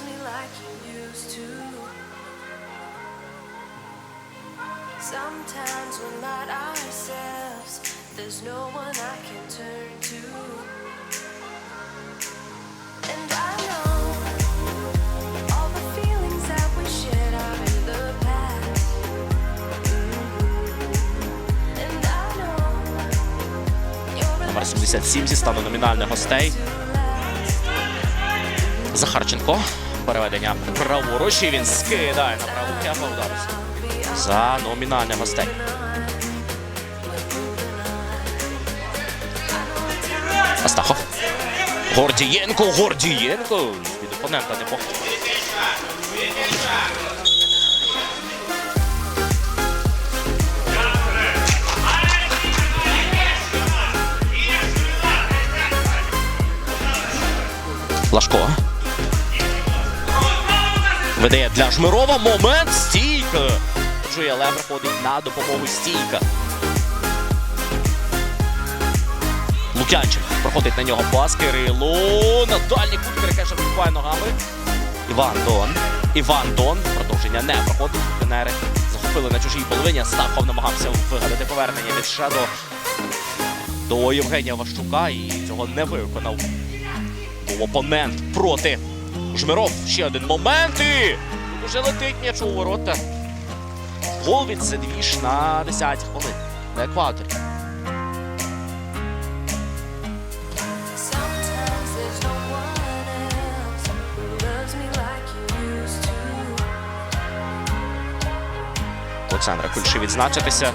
loves me like you used to. Sometimes we're not ourselves, there's no one I can turn to. And I know all the feelings that we shared are in the past. Номер 77 зі стану номінальних гостей. Захарченко. Переведення праворуч. І він скидає на праву кепу удару. За номінальних гостей. Астахов. Гордієнко, Гордієнко. Від опонента не. Лашко. Видає для Жмирова момент стійка. Джує Лем приходить на допомогу стійка. Лук'янчик проходить на нього пас Кирило. На дальній кут Кирикеша вибиває ногами. Іван Дон. Іван Дон. Продовження не проходить. Тренери захопили на чужій половині. Стахов намагався вигадати повернення від Шедо до Євгенія Ващука і цього не виконав. Був опонент проти Жмиров. Ще один момент. І уже летить м'яч у ворота. Гол від Зедвіш на 10 хвилин. На екваторі. Олександра Кульши відзначитися.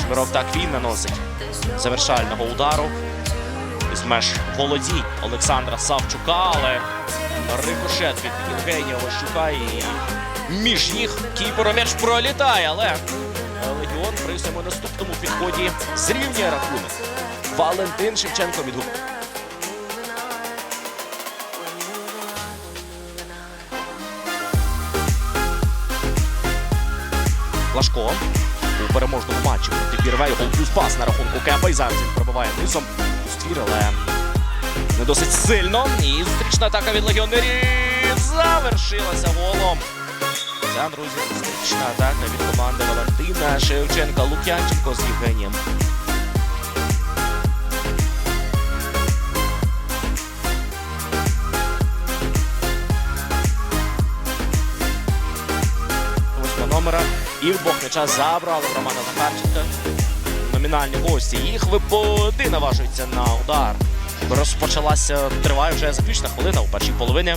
Жмиров так він наносить завершального удару. Із меж володінь Олександра Савчука, але рикошет від Євгенія Ващука і між ніг кіпера пролітає, але Легіон при своєму наступному підході зрівнює рахунок. Валентин Шевченко від Лашко у переможному матчі проти Бірвей. Гол плюс пас на рахунку Кепа. І зараз він пробиває низом у ствір, але не досить сильно. І зустрічна атака від легіонерів завершилася голом. Ця, друзі, зустрічна атака від команди Валентина Шевченка Лук'янченко з Євгенієм. номера. І в бок м'яча забрали Романа Захарченка. Номінальні гості. Їх виподи наважуються на удар. Розпочалася, триває вже заключна хвилина у першій половині.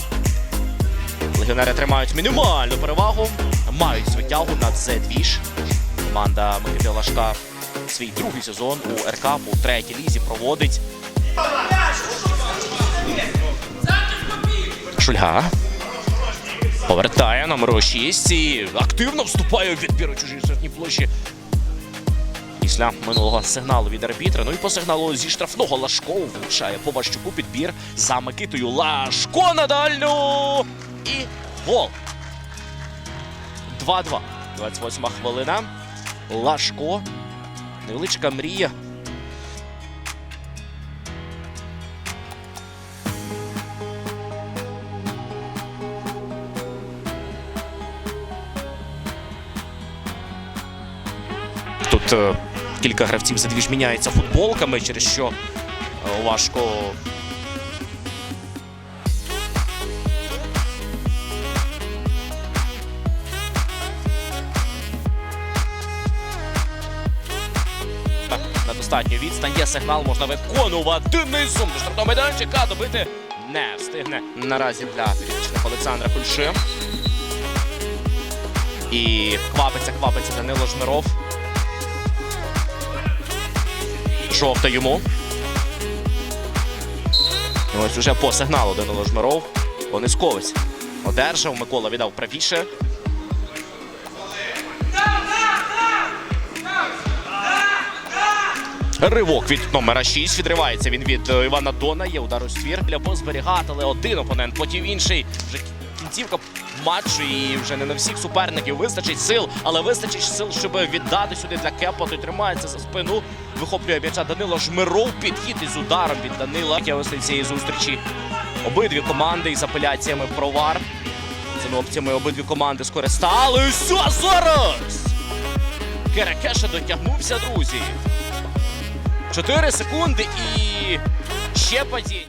Легіонери тримають мінімальну перевагу. Мають звитягу над Зедвіш. Команда Микити Лашка свій другий сезон у РК у третій лізі проводить. Шульга. Повертає номер 6 і активно вступає у відбір у чужій штрафній площі. Після минулого сигналу від арбітра. Ну і по сигналу зі штрафного Лашко влучає по Ващуку підбір за Микитою. Лашко на дальню. І гол. 2-2. 28 хвилина. Лашко. Невеличка мрія. Тут е, кілька гравців задвіж міняється футболками, через що е, важко. На достатню відстань є сигнал, можна виконувати низом до штрафного майданчика, добити не встигне наразі для підопічних Олександра Кульши. І квапиться, квапиться Данило Жмиров. Жовта йому. Ось уже по сигналу Данило Жмиров. Онисковець одержав. Микола віддав правіше. Ривок від номера 6. Відривається він від е, Івана Дона. Є удар у ствір для позберігати, але один опонент, потім інший. Кінцівка матчу, і вже не на всіх суперників вистачить сил, але вистачить сил, щоб віддати сюди для Кепа. Той тримається за спину. Вихоплює м'яча Данило Жмиров. Підхід із ударом від Данила. Ось цієї зустрічі. Обидві команди із апеляціями про вар. Цими обидві команди скористалися. Зараз! Керекеша дотягнувся, друзі. 4 секунди і ще падіння.